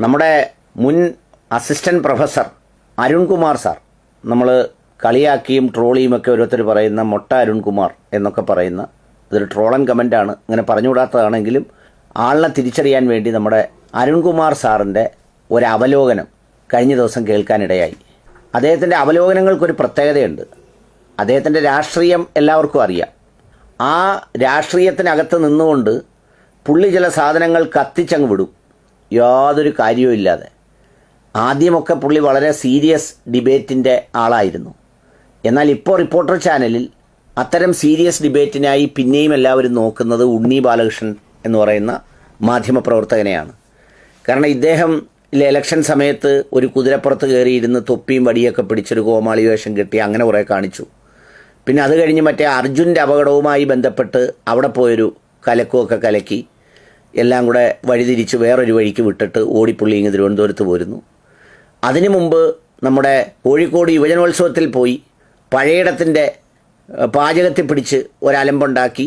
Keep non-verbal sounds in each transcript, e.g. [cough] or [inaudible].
നമ്മുടെ മുൻ assistant professor Arunkumar sir നമ്മൾ കളിയാക്കിയും ട്രോളിയും ഒക്കെ ഓരോരുത്തർ പറയുന്ന മൊട്ട അരുൺകുമാർ എന്നൊക്കെ പറയുന്ന ഇതൊരു ട്രോളൻ കമന്റാണ് അങ്ങനെ പറഞ്ഞുകൂടാത്തതാണെങ്കിലും ആളിനെ തിരിച്ചറിയാൻ വേണ്ടി നമ്മുടെ അരുൺകുമാർ സാറിന്റെ ഒരു കഴിഞ്ഞ ദിവസം കേൾക്കാനിടയായി. അദ്ദേഹത്തിന്റെ അവലോകനങ്ങൾക്കൊരു പ്രത്യേകതയുണ്ട്. അദ്ദേഹത്തിന്റെ രാഷ്ട്രീയം എല്ലാവർക്കും അറിയാം. ആ രാഷ്ട്രീയത്തിനകത്ത് നിന്നുകൊണ്ട് പുള്ളി ചില സാധനങ്ങൾ കത്തിച്ചങ്ങ് വിടും. യാതൊരു കാര്യവും ഇല്ലാതെ. ആദ്യമൊക്കെ പുള്ളി വളരെ സീരിയസ് ഡിബേറ്റിന്റെ ആളായിരുന്നു. എന്നാൽ ഇപ്പോൾ റിപ്പോർട്ടർ ചാനലിൽ അത്തരം സീരിയസ് ഡിബേറ്റിനായി പിന്നെയും എല്ലാവരും നോക്കുന്നത് ഉണ്ണി ബാലകൃഷ്ണൻ എന്ന് പറയുന്ന മാധ്യമപ്രവർത്തകനെയാണ്. കാരണം ഇദ്ദേഹം ഇലക്ഷൻ സമയത്ത് ഒരു കുതിരപ്പുറത്ത് കയറിയിരുന്ന് തൊപ്പിയും വടിയൊക്കെ പിടിച്ചൊരു കോമാളി വേഷം കെട്ടി അങ്ങനെ കുറേ കാണിച്ചു. പിന്നെ അത് കഴിഞ്ഞ് മറ്റേ അർജുന്റെ അപകടവുമായി ബന്ധപ്പെട്ട് അവിടെ പോയൊരു കലക്കുമൊക്കെ കലക്കി. എല്ലാം കൂടെ വഴിതിരിച്ച് വേറൊരു വഴിക്ക് വിട്ടിട്ട് ഓടിപ്പുള്ളി ഇങ്ങ് തിരുവനന്തപുരത്ത് പോരുന്നു. അതിനു മുമ്പ് നമ്മുടെ കോഴിക്കോട് യുവജനോത്സവത്തിൽ പോയി പഴയിടത്തിന്റെ പാചകത്തിൽ പിടിച്ച് ഒരലമ്പുണ്ടാക്കി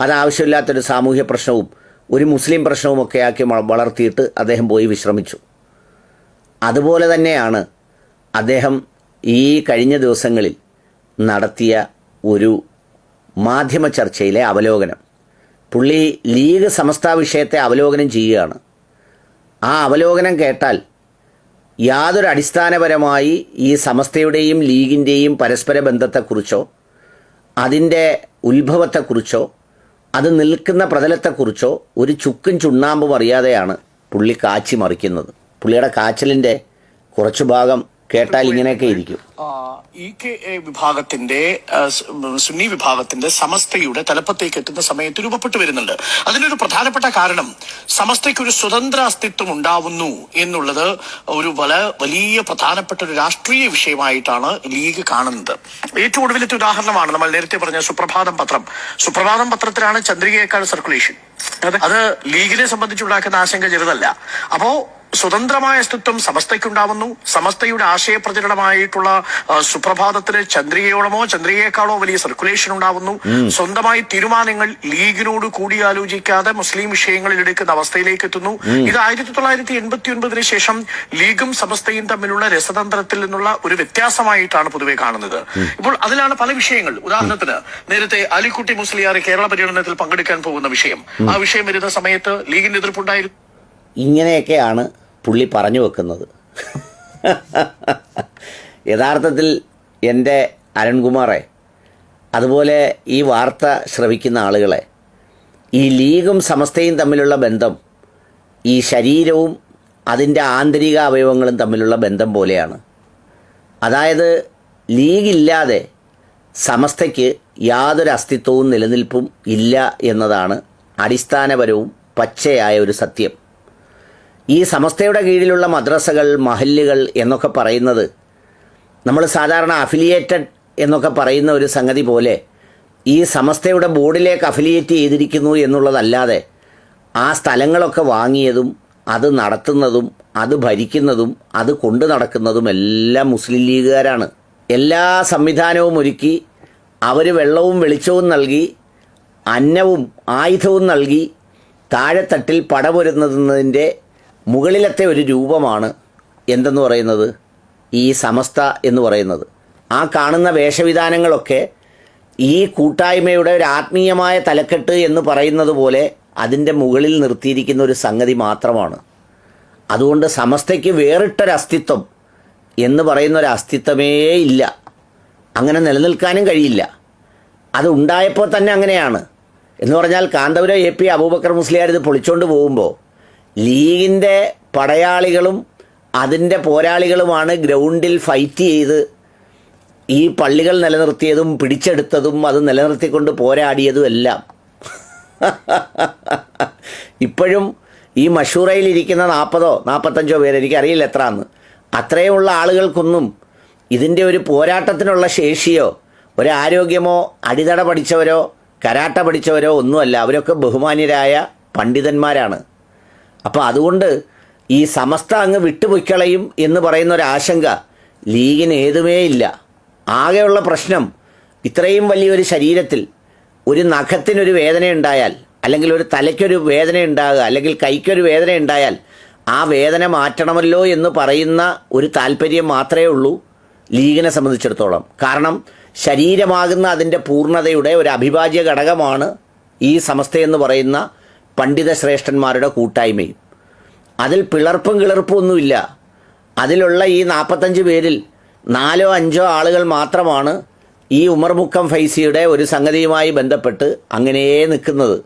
അതാവശ്യമില്ലാത്തൊരു സാമൂഹ്യ പ്രശ്നവും ഒരു മുസ്ലിം പ്രശ്നവും ഒക്കെ ആക്കി വളർത്തിയിട്ട് അദ്ദേഹം പോയി വിശ്രമിച്ചു. അതുപോലെ തന്നെയാണ് അദ്ദേഹം ഈ കഴിഞ്ഞ ദിവസങ്ങളിൽ നടത്തിയ ഒരു മാധ്യമ ചർച്ചയിലെ അവലോകനം. പുള്ളി ലീഗ് സമസ്ത വിഷയത്തെ അവലോകനം ചെയ്യുകയാണ്. ആ അവലോകനം കേട്ടാൽ യാതൊരു അടിസ്ഥാനപരമായി ഈ സമസ്തയുടെയും ലീഗിന്റെയും പരസ്പര ബന്ധത്തെക്കുറിച്ചോ അതിന്റെ ഉത്ഭവത്തെക്കുറിച്ചോ അത് നിൽക്കുന്ന പ്രതലത്തെക്കുറിച്ചോ ഒരു ചുക്കും ചുണ്ണാമ്പും അറിയാതെയാണ് പുള്ളി കാച്ചി മറിക്കുന്നത്. പുള്ളിയുടെ കാച്ചലിന്റെ കുറച്ചു ഭാഗം കേട്ടാൽ ഇങ്ങനെയൊക്കെ ഇരിക്കും. ആ, ഇ കെ എ വിഭാഗത്തിന്റെ സുന്നി വിഭാഗത്തിന്റെ സമസ്തയുടെ തലപ്പത്തേക്ക് എത്തുന്ന സമയത്ത് രൂപപ്പെട്ടു വരുന്നുണ്ട്. അതിനൊരു പ്രധാനപ്പെട്ട കാരണം സമസ്തയ്ക്ക് ഒരു സ്വതന്ത്ര അസ്തിത്വം ഉണ്ടാവുന്നു എന്നുള്ളത് ഒരു വല വലിയ പ്രധാനപ്പെട്ട ഒരു രാഷ്ട്രീയ വിഷയമായിട്ടാണ് ലീഗ് കാണുന്നത്. ഏറ്റവും ഒടുവിലത്തെ ഉദാഹരണമാണ് നമ്മൾ നേരത്തെ പറഞ്ഞ സുപ്രഭാതം പത്രം. സുപ്രഭാതം പത്രത്തിലാണ് ചന്ദ്രികയേക്കാൾ സർക്കുലേഷൻ അത്. ലീഗിനെ സംബന്ധിച്ചുണ്ടാക്കുന്ന ആശങ്ക ചെറുതല്ല. അപ്പോ സ്വതന്ത്രമായ അസ്തിത്വം സമസ്തയ്ക്കുണ്ടാവുന്നു. സമസ്തയുടെ ആശയപ്രചരണമായിട്ടുള്ള സുപ്രഭാതത്തിന് ചന്ദ്രികയോളമോ ചന്ദ്രികയെക്കാളോ വലിയ സർക്കുലേഷൻ ഉണ്ടാവുന്നു. സ്വന്തമായി തീരുമാനങ്ങൾ ലീഗിനോട് കൂടിയാലോചിക്കാതെ മുസ്ലിം വിഷയങ്ങളിൽ എടുക്കുന്ന അവസ്ഥയിലേക്ക് എത്തുന്നു. ഇത് ആയിരത്തി തൊള്ളായിരത്തി എൺപത്തി ഒൻപതിന് ശേഷം ലീഗും സമസ്തയും തമ്മിലുള്ള രസതന്ത്രത്തിൽ നിന്നുള്ള ഒരു വ്യത്യാസമായിട്ടാണ് പൊതുവെ കാണുന്നത്. ഇപ്പോൾ അതിലാണ് പല വിഷയങ്ങൾ. ഉദാഹരണത്തിന് നേരത്തെ അലിക്കുട്ടി മുസ്ലിയാർ കേരള പര്യടനത്തിൽ പങ്കെടുക്കാൻ പോകുന്ന വിഷയം. ആ വിഷയം വരുന്ന സമയത്ത് ലീഗിന്റെ എതിർപ്പുണ്ടായിരുന്നു. ഇങ്ങനെയൊക്കെയാണ് പുള്ളി പറഞ്ഞു വെക്കുന്നത്. യഥാർത്ഥത്തിൽ എന്റെ അരുൺകുമാറെ അതുപോലെ ഈ വാർത്ത ശ്രവിക്കുന്ന ആളുകളെ ഈ ലീഗും സമസ്തയും തമ്മിലുള്ള ബന്ധം ഈ ശരീരവും അതിന്റെ ആന്തരിക അവയവങ്ങളും തമ്മിലുള്ള ബന്ധം പോലെയാണ്. അതായത് ലീഗില്ലാതെ സമസ്തയ്ക്ക് യാതൊരു അസ്തിത്വവും നിലനിൽപ്പും ഇല്ല എന്നതാണ് അടിസ്ഥാനപരവും പച്ചയായ ഒരു സത്യം. ഈ സമസ്തയുടെ കീഴിലുള്ള മദ്രസകൾ മഹല്ലുകൾ എന്നൊക്കെ പറയുന്നത് നമ്മൾ സാധാരണ അഫിലിയേറ്റഡ് എന്നൊക്കെ പറയുന്ന ഒരു സംഗതി പോലെ ഈ സമസ്തയുടെ ബോർഡിലേക്ക് അഫിലിയേറ്റ് ചെയ്തിരിക്കുന്നു എന്നുള്ളതല്ലാതെ ആ സ്ഥലങ്ങളൊക്കെ വാങ്ങിയതും അത് നടത്തുന്നതും അത് ഭരിക്കുന്നതും അത് കൊണ്ടു നടക്കുന്നതും എല്ലാം മുസ്ലിം ലീഗുകാരാണ്. എല്ലാ സംവിധാനവും ഒരുക്കി അവർ വെള്ളവും വെളിച്ചവും നൽകി അന്നവും ആയുധവും നൽകി താഴെത്തട്ടിൽ പടപൊരുന്നതിന്റെ മുകളിലത്തെ ഒരു രൂപമാണ് എന്തെന്ന് പറയുന്നത്? ഈ സമസ്ത എന്ന് പറയുന്നത്. ആ കാണുന്ന വേഷവിധാനങ്ങളൊക്കെ ഈ കൂട്ടായ്മയുടെ ഒരു ആത്മീയമായ തലക്കെട്ട് എന്ന് പറയുന്നത് പോലെ അതിന്റെ മുകളിൽ നിർത്തിയിരിക്കുന്ന ഒരു സംഗതി മാത്രമാണ്. അതുകൊണ്ട് സമസ്തയ്ക്ക് വേറിട്ടൊരു അസ്തിത്വം എന്ന് പറയുന്ന ഒരു അസ്തിത്വമേ ഇല്ല. അങ്ങനെ നിലനിൽക്കാനും കഴിയില്ല. അത് ഉണ്ടായപ്പോൾ തന്നെ അങ്ങനെയാണ്. എന്ന് പറഞ്ഞാൽ കാന്തപുര എ പി അബൂബക്കർ മുസ്ലിയാർ ഇത് പൊളിച്ചോണ്ട് പോകുമ്പോൾ ലീഗിന്റെ പടയാളികളും അതിന്റെ പോരാളികളുമാണ് ഗ്രൗണ്ടിൽ ഫൈറ്റ് ചെയ്ത് ഈ പള്ളികൾ നിലനിർത്തിയതും പിടിച്ചെടുത്തതും അത് നിലനിർത്തിക്കൊണ്ട് പോരാടിയതും എല്ലാം. ഇപ്പോഴും ഈ മഷൂറയിലിരിക്കുന്ന നാൽപ്പതോ നാൽപ്പത്തഞ്ചോ പേര് എനിക്കറിയില്ല എത്ര എന്ന് അത്രയുമുള്ള ആളുകൾക്കൊന്നും ഇതിന്റെ ഒരു പോരാട്ടത്തിനുള്ള ശേഷിയോ ഒരു ആരോഗ്യമോ അടിതട പഠിച്ചവരോ കരാട്ട പഠിച്ചവരോ ഒന്നുമല്ല. അവരൊക്കെ ബഹുമാന്യരായ പണ്ഡിതന്മാരാണ്. അപ്പോൾ അതുകൊണ്ട് ഈ സമസ്ത അങ്ങ് വിട്ടുപൊയ്ക്കളയും എന്ന് പറയുന്ന ഒരു ആശങ്ക ലീഗിന് ഏതുമേ ഇല്ല. ആകെയുള്ള പ്രശ്നം ഇത്രയും വലിയൊരു ശരീരത്തിൽ ഒരു നഖത്തിനൊരു വേദന ഉണ്ടായാൽ അല്ലെങ്കിൽ ഒരു തലയ്ക്കൊരു വേദന ഉണ്ടാകുക അല്ലെങ്കിൽ കൈക്കൊരു വേദന ഉണ്ടായാൽ ആ വേദന മാറ്റണമല്ലോ എന്ന് പറയുന്ന ഒരു താല്പര്യം മാത്രമേ ഉള്ളൂ ലീഗിനെ സംബന്ധിച്ചിടത്തോളം. കാരണം ശരീരമാകുന്ന അതിന്റെ പൂർണതയുടെ ഒരു അഭിഭാജ്യ ഘടകമാണ് ഈ സമസ്തയെന്ന് പറയുന്ന പണ്ഡിത ശ്രേഷ്ഠന്മാരുടെ കൂട്ടായ്മയും. അതിൽ പിളർപ്പും കിളർപ്പും ഒന്നുമില്ല. അതിലുള്ള ഈ നാൽപ്പത്തഞ്ച് പേരിൽ നാലോ അഞ്ചോ ആളുകൾ മാത്രമാണ് ഈ ഉമർ മുക്കം ഫൈസിയുടെ ഒരു സംഗതിയുമായി ബന്ധപ്പെട്ട് അങ്ങനെ നിൽക്കുന്നത്.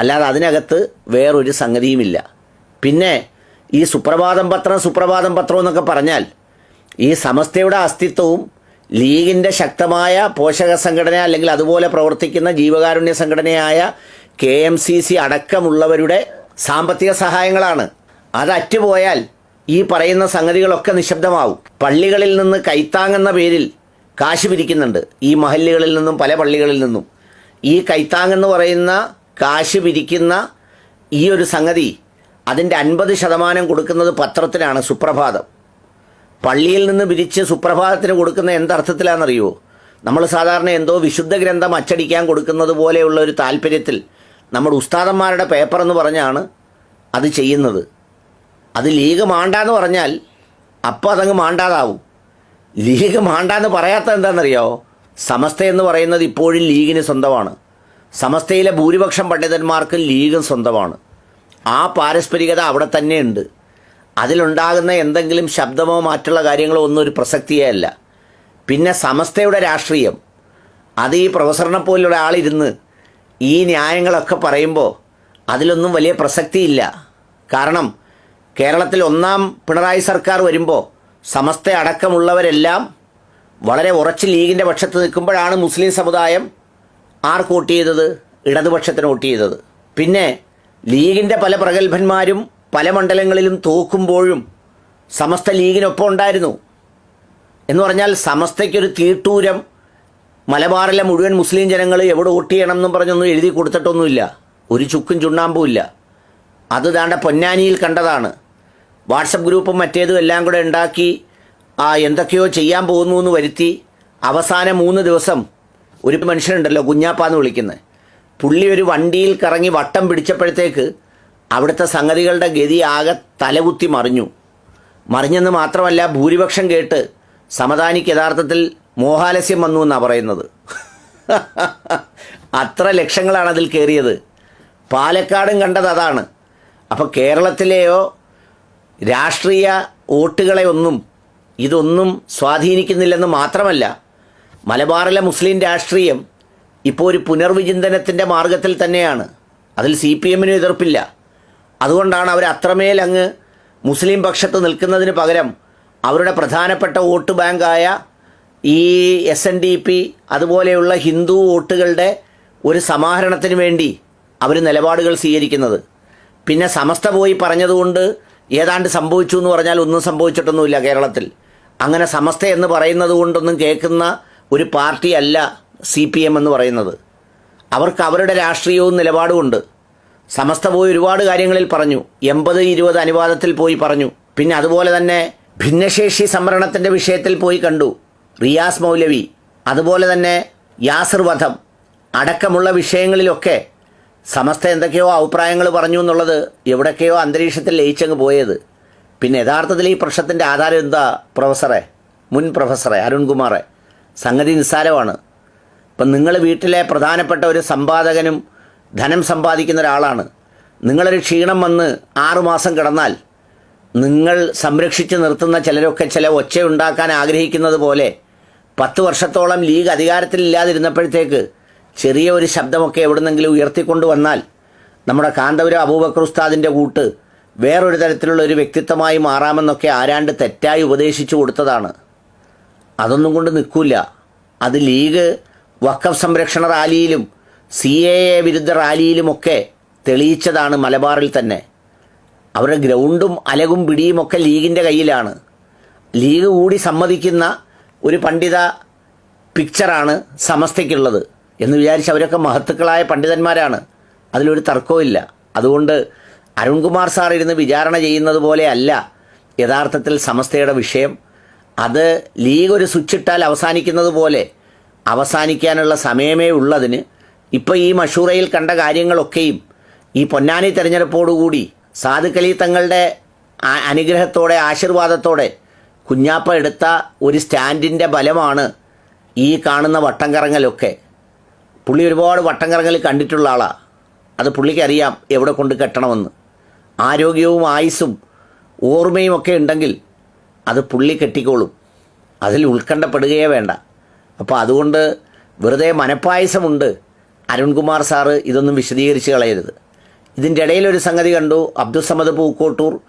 അല്ലാതെ അതിനകത്ത് വേറൊരു സംഗതിയുമില്ല. പിന്നെ ഈ സുപ്രഭാതം പത്രം സുപ്രഭാതം പത്രം എന്നൊക്കെ പറഞ്ഞാൽ ഈ സമസ്തയുടെ അസ്തിത്വവും ലീഗിന്റെ ശക്തമായ പോഷക സംഘടന അല്ലെങ്കിൽ അതുപോലെ പ്രവർത്തിക്കുന്ന ജീവകാരുണ്യ സംഘടനയായ കെ എം സി സി അടക്കമുള്ളവരുടെ സാമ്പത്തിക സഹായങ്ങളാണ്. അത് അറ്റുപോയാൽ ഈ പറയുന്ന സംഗതികളൊക്കെ നിശബ്ദമാവും. പള്ളികളിൽ നിന്ന് കൈത്താങ്ങെന്ന പേരിൽ കാശ് പിരിക്കുന്നുണ്ട്. ഈ മഹല്ലുകളിൽ നിന്നും പല പള്ളികളിൽ നിന്നും. ഈ കൈത്താങ്ങെന്ന് പറയുന്ന കാശ് പിരിക്കുന്ന ഈ ഒരു സംഗതി അതിന്റെ അൻപത് ശതമാനം കൊടുക്കുന്നത് പത്രത്തിനാണ് സുപ്രഭാതം. പള്ളിയിൽ നിന്ന് പിരിച്ച് സുപ്രഭാതത്തിന് കൊടുക്കുന്ന എന്തർത്ഥത്തിലാണെന്നറിയോ നമ്മൾ സാധാരണ എന്തോ വിശുദ്ധ ഗ്രന്ഥം അച്ചടിക്കാൻ കൊടുക്കുന്നത് പോലെയുള്ള ഒരു താല്പര്യത്തിൽ നമ്മുടെ ഉസ്താദന്മാരുടെ പേപ്പർ എന്ന് പറഞ്ഞാണ് അത് ചെയ്യുന്നത്. അത് ലീഗ് മാണ്ടാന്ന് പറഞ്ഞാൽ അപ്പോൾ അതങ്ങ് മാണ്ടാതാവും. ലീഗ് മാണ്ടാന്ന് പറയാത്ത എന്താണെന്നറിയോ? സമസ്ത എന്ന് പറയുന്നത് ഇപ്പോഴും ലീഗിന് സ്വന്തമാണ്. സമസ്തയിലെ ഭൂരിപക്ഷം പണ്ഡിതന്മാർക്ക് ലീഗും സ്വന്തമാണ്. ആ പാരസ്പരികത അവിടെ തന്നെയുണ്ട്. അതിലുണ്ടാകുന്ന എന്തെങ്കിലും ശബ്ദമോ മറ്റുള്ള കാര്യങ്ങളോ ഒന്നും ഒരു പ്രസക്തിയേ അല്ല. പിന്നെ സമസ്തയുടെ രാഷ്ട്രീയം. അത് ഈ പ്രൊഫസറിനെ പോലുള്ള ആളിരുന്ന് ഈ ന്യായങ്ങളൊക്കെ പറയുമ്പോൾ അതിലൊന്നും വലിയ പ്രസക്തിയില്ല. കാരണം കേരളത്തിൽ ഒന്നാം പിണറായി സർക്കാർ വരുമ്പോൾ സമസ്ത അടക്കമുള്ളവരെല്ലാം വളരെ ഉറച്ച് ലീഗിന്റെ പക്ഷത്ത് നിൽക്കുമ്പോഴാണ് മുസ്ലിം സമുദായം ആർക്ക് വോട്ട് ചെയ്തത്? ഇടതുപക്ഷത്തിന് വോട്ട് ചെയ്തത്. പിന്നെ ലീഗിന്റെ പല പ്രഗത്ഭന്മാരും പല മണ്ഡലങ്ങളിലും തോക്കുമ്പോഴും സമസ്ത ലീഗിനൊപ്പം ഉണ്ടായിരുന്നു. എന്ന് പറഞ്ഞാൽ സമസ്തയ്ക്കൊരു തീട്ടൂരം മലബാറിലെ മുഴുവൻ മുസ്ലിം ജനങ്ങൾ എവിടെ വോട്ട് ചെയ്യണം എന്നും പറഞ്ഞൊന്നും എഴുതി കൊടുത്തിട്ടൊന്നുമില്ല. ഒരു ചുക്കും ചുണ്ണാമ്പും ഇല്ല. അത് ദാണ്ട പൊന്നാനിയിൽ കണ്ടതാണ്. വാട്സപ്പ് ഗ്രൂപ്പും മറ്റേതും എല്ലാം കൂടെ ഉണ്ടാക്കി ആ എന്തൊക്കെയോ ചെയ്യാൻ പോകുന്നു എന്ന് വരുത്തി അവസാന മൂന്ന് ദിവസം ഒരു മനുഷ്യനുണ്ടല്ലോ കുഞ്ഞാപ്പാന്ന് വിളിക്കുന്നത് പുള്ളി ഒരു വണ്ടിയിൽ കറങ്ങി വട്ടം പിടിച്ചപ്പോഴത്തേക്ക് അവിടുത്തെ സംഗതികളുടെ ഗതി ആകെ തലകുത്തി മറിഞ്ഞു. മറിഞ്ഞെന്ന് മാത്രമല്ല ഭൂരിപക്ഷം കേട്ട് സമതാനിക്ക് യഥാർത്ഥത്തിൽ മോഹാലസ്യം വന്നു എന്നാണ് പറയുന്നത്. [laughs] അത്ര ലക്ഷങ്ങളാണ് അതിൽ കയറിയത് പാലക്കാടും കണ്ടത് അതാണ്. അപ്പോൾ കേരളത്തിലെയോ രാഷ്ട്രീയ വോട്ടുകളെ ഒന്നും ഇതൊന്നും സ്വാധീനിക്കുന്നില്ലെന്ന് മാത്രമല്ല മലബാറിലെ മുസ്ലിം രാഷ്ട്രീയം ഇപ്പോൾ ഒരു പുനർവിചിന്തനത്തിന്റെ മാർഗത്തിൽ തന്നെയാണ്. അതിൽ സി പി എമ്മിനും എതിർപ്പില്ല. അതുകൊണ്ടാണ് അവർ അത്രമേൽ അങ്ങ് മുസ്ലിം പക്ഷത്ത് നിൽക്കുന്നതിന് പകരം അവരുടെ പ്രധാനപ്പെട്ട വോട്ട് ബാങ്കായ ഈ എസ് എൻ ഡി പി അതുപോലെയുള്ള ഹിന്ദു വോട്ടുകളുടെ ഒരു സമാഹരണത്തിന് വേണ്ടി അവർ നിലപാടുകൾ സ്വീകരിക്കുന്നത്. പിന്നെ സമസ്ത പോയി പറഞ്ഞതുകൊണ്ട് ഏതാണ്ട് സംഭവിച്ചു എന്ന് പറഞ്ഞാൽ ഒന്നും സംഭവിച്ചിട്ടൊന്നുമില്ല കേരളത്തിൽ. അങ്ങനെ സമസ്ത എന്ന് പറയുന്നത് കൊണ്ടൊന്നും കേൾക്കുന്ന ഒരു പാർട്ടിയല്ല സി പി എം എന്ന് പറയുന്നത്. അവർക്ക് അവരുടെ രാഷ്ട്രീയവും നിലപാടുമുണ്ട്. സമസ്ത പോയി ഒരുപാട് കാര്യങ്ങളിൽ പറഞ്ഞു. എൺപത് ഇരുപത് അനുവാദത്തിൽ പോയി പറഞ്ഞു. പിന്നെ അതുപോലെ തന്നെ ഭിന്നശേഷി സംവരണത്തിന്റെ വിഷയത്തിൽ പോയി കണ്ടു. റിയാസ് മൗലവി അതുപോലെ തന്നെ യാസർ വധം അടക്കമുള്ള വിഷയങ്ങളിലൊക്കെ സമസ്ത എന്തൊക്കെയോ അഭിപ്രായങ്ങൾ പറഞ്ഞു എന്നുള്ളത് എവിടൊക്കെയോ അന്തരീക്ഷത്തിൽ ലയിച്ചങ്ങ് പോയത്. പിന്നെ യഥാർത്ഥത്തിൽ ഈ പ്രശ്നത്തിന്റെ ആധാരം എന്താ പ്രൊഫസറെ? മുൻ പ്രൊഫസറെ അരുൺകുമാറെ. സംഗതി നിസ്സാരമാണ്. ഇപ്പം നിങ്ങൾ വീട്ടിലെ പ്രധാനപ്പെട്ട ഒരു സമ്പാദകനും ധനം സമ്പാദിക്കുന്ന ഒരാളാണ്. നിങ്ങളൊരു ക്ഷീണം വന്ന് ആറുമാസം കിടന്നാൽ നിങ്ങൾ സംരക്ഷിച്ച് നിർത്തുന്ന ചിലരൊക്കെ ചില ഒച്ചയുണ്ടാക്കാൻ ആഗ്രഹിക്കുന്നത് പോലെ പത്ത് വർഷത്തോളം ലീഗ് അധികാരത്തിലില്ലാതിരുന്നപ്പോഴത്തേക്ക് ചെറിയ ഒരു ശബ്ദമൊക്കെ എവിടുന്നെങ്കിലും ഉയർത്തിക്കൊണ്ടു വന്നാൽ നമ്മുടെ കാന്തപുരം അബൂബക്കർ ഉസ്താദിന്റെ കൂട്ട് വേറൊരു തരത്തിലുള്ള ഒരു വ്യക്തിത്വമായി മാറാമെന്നൊക്കെ ആരാണ്ട് തെറ്റായി ഉപദേശിച്ചു കൊടുത്തതാണ്. അതൊന്നും കൊണ്ട് നിൽക്കില്ല അത് ലീഗ് വക്കഫ് സംരക്ഷണ റാലിയിലും സി എ എ വിരുദ്ധ റാലിയിലുമൊക്കെ തെളിയിച്ചതാണ് മലബാറിൽ തന്നെ. അവരുടെ ഗ്രൗണ്ടും അലകും പിടിയുമൊക്കെ ലീഗിന്റെ കയ്യിലാണ്. ലീഗ് കൂടി സമ്മതിക്കുന്ന ഒരു പണ്ഡിത പിക്ചറാണ് സമസ്തയ്ക്കുള്ളത് എന്ന് വിചാരിച്ച് അവരൊക്കെ മഹത്തുക്കളായ പണ്ഡിതന്മാരാണ്. അതിലൊരു തർക്കവുമില്ല അതുകൊണ്ട് അരുൺകുമാർ സാർ ഇരുന്ന് വിചാരണ ചെയ്യുന്നത് പോലെ അല്ല യഥാർത്ഥത്തിൽ സമസ്തയുടെ വിഷയം. അത് ലീഗ് ഒരു സ്വിച്ചിട്ടാൽ അവസാനിക്കുന്നത് പോലെ അവസാനിക്കാനുള്ള സമയമേ ഉള്ളതിന് ഇപ്പോൾ ഈ മഷൂറയിൽ കണ്ട കാര്യങ്ങളൊക്കെയും ഈ പൊന്നാനി തെരഞ്ഞെടുപ്പോടുകൂടി സാധുക്കലി തങ്ങളുടെ അനുഗ്രഹത്തോടെ ആശീർവാദത്തോടെ കുഞ്ഞാപ്പ എടുത്ത ഒരു സ്റ്റാൻഡിന്റെ ബലമാണ് ഈ കാണുന്ന വട്ടം കറങ്ങലൊക്കെ പുള്ളി ഒരുപാട് വട്ടം കറങ്ങൽ കണ്ടിട്ടുള്ള ആളാണ് അത് പുള്ളിക്കറിയാം എവിടെ കൊണ്ട് കെട്ടണമെന്ന്. ആരോഗ്യവും ആയുസ്സും ഓർമ്മയും ഒക്കെ ഉണ്ടെങ്കിൽ അത് പുള്ളി കെട്ടിക്കോളും. അതിൽ ഉത്കണ്ഠപ്പെടുകയേ വേണ്ട. അപ്പോൾ അതുകൊണ്ട് വെറുതെ മനപ്പായസമുണ്ട് അരുൺകുമാർ സാറ് ഇതൊന്നും വിശദീകരിച്ച് കളയരുത്. ഇതിന്റെ ഇടയിൽ ഒരു സംഗതി കണ്ടു. അബ്ദുസമദ് പൂക്കോട്ടൂർ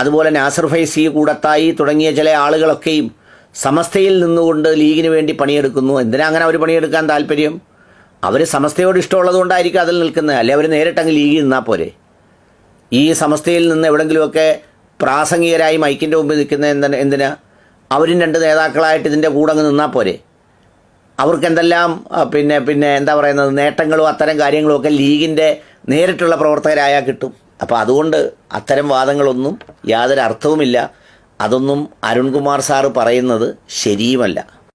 അതുപോലെ നാസർ ഫൈസി കൂടത്തായി തുടങ്ങിയ ചില ആളുകളൊക്കെയും സമസ്തയിൽ നിന്നുകൊണ്ട് ലീഗിന് വേണ്ടി പണിയെടുക്കുന്നു. എന്തിനാ അങ്ങനെ അവർ പണിയെടുക്കാൻ താല്പര്യം? അവർ സമസ്തയോട് ഇഷ്ടമുള്ളത് കൊണ്ടായിരിക്കും അതിൽ നിൽക്കുന്നത്. അല്ലെ അവർ നേരിട്ടങ്ങ് ലീഗിൽ നിന്നാൽ പോരെ? ഈ സമസ്തയിൽ നിന്ന് എവിടെങ്കിലുമൊക്കെ പ്രാസംഗികരായി മൈക്കിന്റെ മുമ്പിൽ നിൽക്കുന്ന എന്തിനാ എന്തിനാ? അവരും രണ്ട് നേതാക്കളായിട്ട് ഇതിന്റെ കൂടെ അങ്ങ് നിന്നാൽ പോരെ? അവർക്ക് എന്തെല്ലാം പിന്നെ പിന്നെ എന്താ പറയുന്നത്? നേട്ടങ്ങളും അത്തരം കാര്യങ്ങളും ഒക്കെ ലീഗിന്റെ നേരിട്ടുള്ള പ്രവർത്തകരായാൽ കിട്ടും. അപ്പോൾ അതുകൊണ്ട് അത്തരം വാദങ്ങളൊന്നും യാതൊരു അർത്ഥവുമില്ല അതൊന്നും അരുൺകുമാർ സാറ് പറയുന്നത് ശരിയുമല്ല.